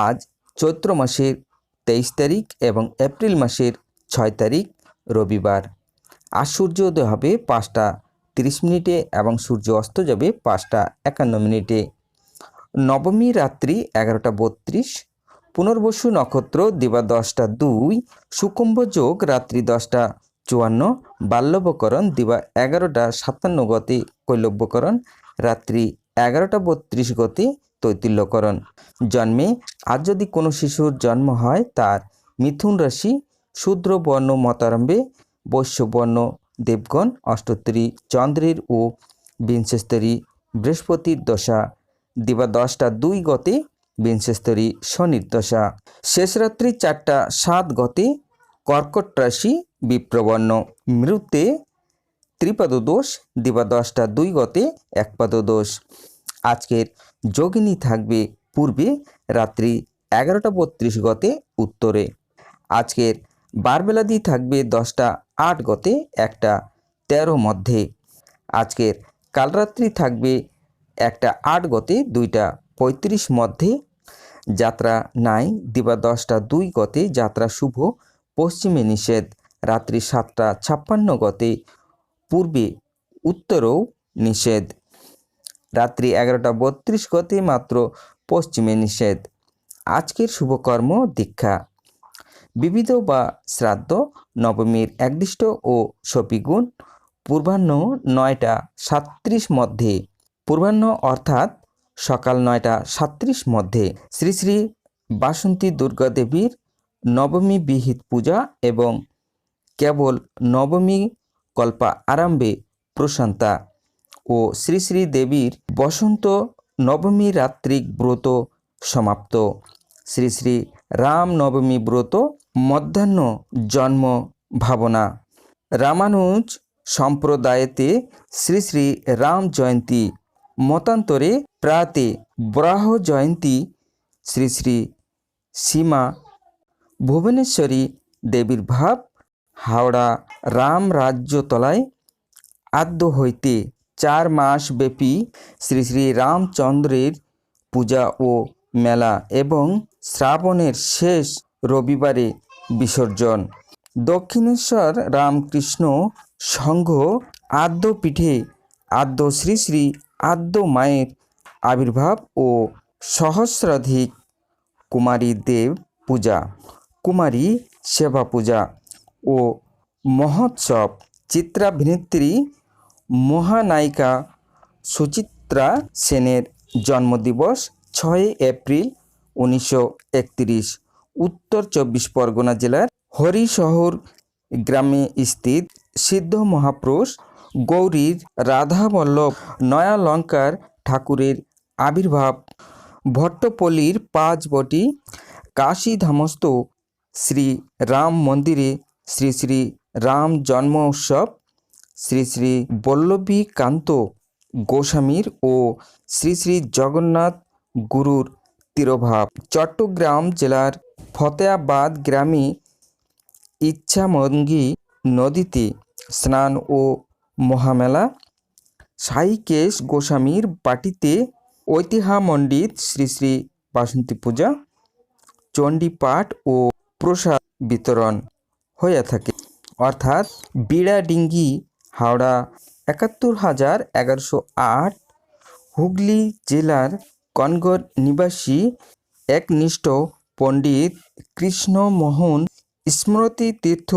আজ চৈত্র মাসের তেইশ তারিখ এবং এপ্রিল মাসের ছয় তারিখ, রবিবার। আজ সূর্যোদয় হবে পাঁচটা তিরিশ মিনিটে এবং সূর্য অস্ত যাবে পাঁচটা একান্ন মিনিটে। নবমী রাত্রি এগারোটা বত্রিশ, পুনর্বসু নক্ষত্র দিবা দশটা দুই, সুকুম্ভ যোগ রাত্রি দশটা চুয়ান্ন, বাল্যবকরণ দিবা এগারোটা সাতান্ন গতি, কৈলব্যকরণ রাত্রি এগারোটা বত্রিশ গতি তৈতিল্যকরণ। জন্মে আজ যদি কোনো শিশুর জন্ম হয়, তার মিথুন রাশি শূদ্র বর্ণ মতারম্ভে বৈশ্য বর্ণ দেবগণ অষ্টোত্তরী চন্দ্রের ও বিংশস্তরী বৃহস্পতির দশা, দিবা দশটা দুই গতে বিংশস্তরী শনির দশা। শেষ রাত্রি চারটা সাত গতে কর্কট রাশি বিপ্রবর্ণ। মৃত্যে ত্রিপাদ দোষ দিবা দশটা দুই গতে একপাদ দোষ আজকের যোগিনী থাকবে পূর্বে রাত্রি এগারোটা বত্রিশ গতে উত্তরে। আজকের বারবেলাদি থাকবে দশটা আট গতে একটা তেরো মধ্যে। আজকের কালরাত্রি থাকবে একটা আট গতে দুইটা পঁয়ত্রিশ মধ্যে। যাত্রা নাই দিবা দশটা দুই গতে যাত্রা শুভ, পশ্চিমে নিষেধ, রাত্রি সাতটা ছাপ্পান্ন গতে পূর্বে উত্তরেও নিষেধ। রাত্রি এগারোটা বত্রিশ গতি মাত্র পশ্চিমে নিষেধ। আজকের শুভকর্ম দীক্ষা। বিবিধ বা শ্রাদ্ধ, নবমীর একদিষ্ট ও সপিগুণ, পূর্বাহ্ন নয়টা সাত্রিশ মধ্যে। পূর্বাহ্ন অর্থাৎ সকাল নয়টা সাত্রিশ মধ্যে। শ্রী শ্রী বাসন্তী দুর্গা দেবীর নবমী বিহিত পূজা এবং কেবল নবমী কল্পা আরম্ভে প্রশান্তা। ও শ্রী শ্রী দেবীর বসন্ত নবমী রাত্রিক ব্রত সমাপ্ত। শ্রী শ্রী রাম নবমী ব্রত মধ্যাহ্ন জন্ম ভাবনা। রামানুজ সম্প্রদায়েতে শ্রী শ্রী রাম জয়ন্তী, মতান্তরে প্রাতে ব্রাহ জয়ন্তী শ্রী শ্রী সীমা, ভুবনেশ্বরী দেবীর ভাব, হাওড়া রাম রাজ্যতলায় আদ্য হইতে চার মাস ব্যাপী শ্রী শ্রী রামচন্দ্রের পূজা ও মেলা এবং শ্রাবণের শেষ রবিবারে বিসর্জন। দক্ষিণেশ্বর রামকৃষ্ণ সংঘ আদ্যপীঠে আদ্য শ্রী শ্রী আদ্য মায়ের আবির্ভাব ও সহস্রাধিক কুমারী দেব পূজা, কুমারী সেবা পূজা ও মহোৎসব। চিত্রাভিনেত্রী মহানায়িকা সুচিত্রা সেনের জন্মদিবস ছয় এপ্রিল উনিশশো একত্রিশ, উত্তর চব্বিশ পরগনা জেলার হরিশহর গ্রামে স্থিত সিদ্ধ মহাপুরুষ গৌরীর রাধাবল্লভ নয়ালঙ্কার ঠাকুরের আবির্ভাব। ভট্টপল্লীর পাঁচ বটি কাশীধামস্থ শ্রী রাম মন্দিরে শ্রী শ্রী রাম জন্ম উৎসব শ্রী শ্রী বল্লভীকান্ত গোস্বামীর ও শ্রী শ্রী জগন্নাথ গুরুর তিরোভাব। চট্টগ্রাম জেলার ফতেয়াবাদ গ্রামে ইচ্ছামঙ্গী নদীতে স্নান ও মহামেলা। সাইকেশ গোস্বামীর বাটিতে ঐতিহ্যমণ্ডিত শ্রী শ্রী বাসন্তী পূজা, চণ্ডীপাঠ ও প্রসাদ বিতরণ হয়ে থাকে। অর্থাৎ বিড়াডিঙ্গি হাওড়া একাত্তর হাজার এগারোশো আট, হুগলি জেলার কনগড় নিবাসী একনিষ্ঠ পণ্ডিত কৃষ্ণমোহন স্মৃতি তীর্থ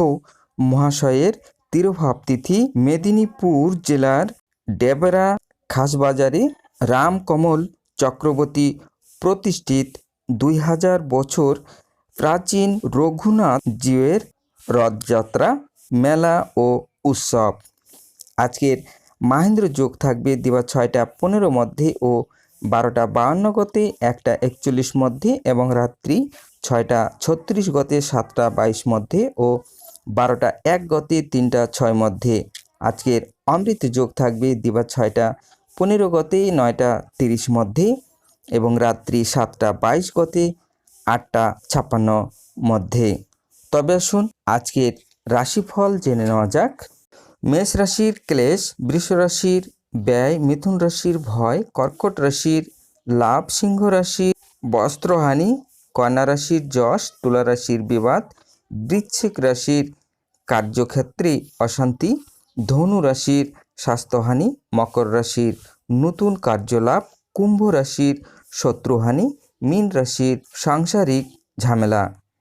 মহাশয়ের তিরোভাব তিথি মেদিনীপুর জেলার ডেবরা খাসবাজারে রামকমল চক্রবর্তী প্রতিষ্ঠিত দুই হাজার বছর প্রাচীন রঘুনাথ জিউয়ের রথযাত্রা, মেলা ও উৎসব। আজকের মাহেন্দ্র যোগ থাকবে দিবা ছয়টা পনেরো মধ্যে ও বারোটা বাহান্ন গতে, একটা একচল্লিশ মধ্যে এবং রাত্রি ছয়টা ছত্রিশ গতে, সাতটা বাইশ মধ্যে ও বারোটা এক গতে, তিনটা ছয় মধ্যে। আজকের অমৃত যোগ থাকবে দিবা ছয়টা পনেরো গতে, নয়টা তিরিশ মধ্যে এবং রাত্রি সাতটা বাইশ গতে, আটটা ছাপ্পান্ন মধ্যে। তবে আসুন আজকের রাশিফল জেনে নেওয়া যাক। মেষ রাশির ক্লেশ, বৃষ রাশির ব্যয়, মিথুন রাশির ভয়, কর্কট রাশির লাভ, সিংহ রাশির বস্ত্রহানি, কন্যা রাশির যশ, তুলা রাশির বিবাদ, বৃশ্চিক রাশির কার্যক্ষেত্রে অশান্তি, ধনু রাশির স্বাস্থ্যহানি, মকর রাশির নতুন কার্যলাভ, কুম্ভ রাশির শত্রুহানি, মীন রাশির সাংসারিক ঝামেলা।